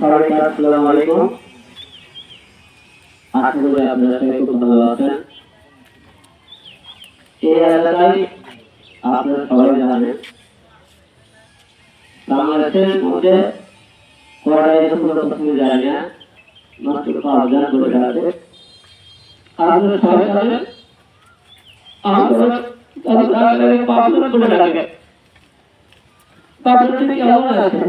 সবাইকে আসসালামু আলাইকুম। আশা করি আপনারা সবাই খুব ভালো আছেন। এই এলাকায় আপনারা সবাই জানেন, বাংলাদেশের মধ্যে কড়াই প্রথমে যায় না মাত্র পাঁচজন বলে আছে আপনারা সবাই জানেন পাঁচজন বলে ডাকে পাঁচজন কেমন আছে? আজকে থেকে আপনারা এই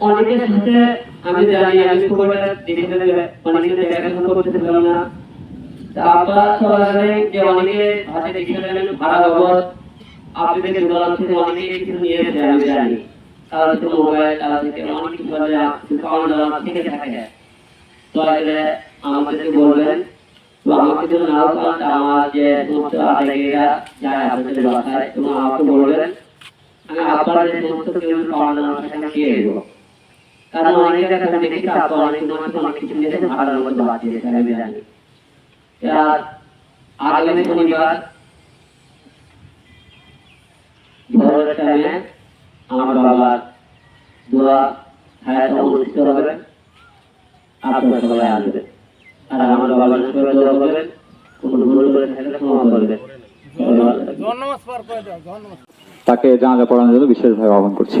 অনেকের সাথে আমি জানি। আমি খুব একটা দেশের অনেকের দেখাশোনা না আপনারা সবাই যে অনেকে হাতে দেখে গেলেন ভাড়া বাবদ আপনাদের দোকান থেকে অনেকে কিছু নিয়েছে আমি জানি তারা মোবাইল তারা থেকে অনেক কিছু দোকান থেকে থাকে তো এগুলো আমাদেরকে বলবেন, তো আমাকে যদি নাও পান আমার যে সমস্ত আদায়ীরা যায় আপনাদের বাসায়। এবং আমাকে বলবেন, আমি আপনার যে সমস্ত কেউ পাওয়া যায় আমার দেবো কারণ অনেক জায়গায় আমি দেখি তারপর অনেক সময় অনেক কিছু নিয়েছে ভাড়ার মধ্যে বাদ দিয়েছে আমি জানি। আর আগামী শনিবার ভোরের টাইমে আমার বাবার দোয়া হায়াত অনুষ্ঠিত হবে আপনারা সবাই আসবেন আর আমার বাবার দোয়া করবেন কোনো ভুল করে থাকলে ক্ষমা করবেন তাকে জানাজা পড়ানোর জন্য বিশেষভাবে আহ্বান করছি।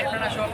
আপনারা সব